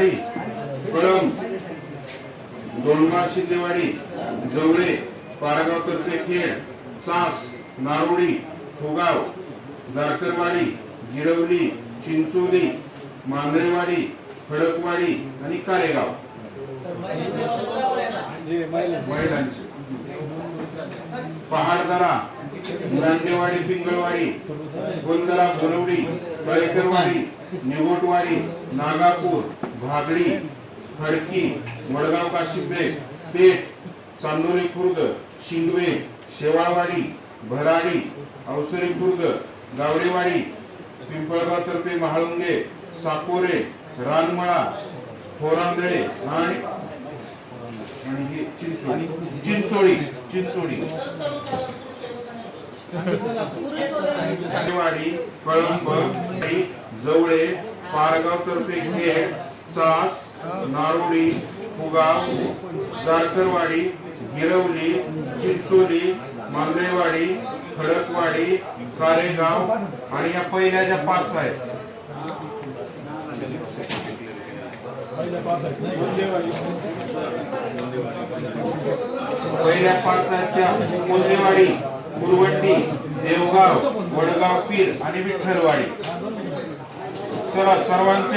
शिंदेवाडी कळंब दोंडमाळ शिंदेवाडी जवळे पारगाव तर्फे खेड सास नारोडी खोगाव जारकरवाडी गिरवली चिंचोली मांजरेवाडी खडकवाडी आणि कारेगाव. महिलांची पहाडदरा नांदेवाडी पिंगळवाडी गोंदरा बोलवडी तळेकरवाडी निगोटवाडी नागापूर भागडी खडकी वडगाव काशिबे पेठ चांदोली खुर्द शिंदवे शेवाळवाडी भराडी अवसरी खुर्द गावडेवाडी पिंपळगाव तर्फे महाळुंगे साकोरे रानमळा थोरांदळे आणि चिंचोळी. चिंचोळी चिंचोळी. कळंब जवळे पारगाव तर्फे खेड सास नारोडी फुगाव जारकरवाडी गिरवली चिंचोली मांजरेवाडी खडकवाडी कारेगाव आणि या पहिल्या ज्या पाच आहेत. पहिल्या पाच आहेत त्या कोल्हेवाडी कुरवंडी देवगाव वडगाव पीर आणि विठ्ठलवाडी. चला सर्वांचे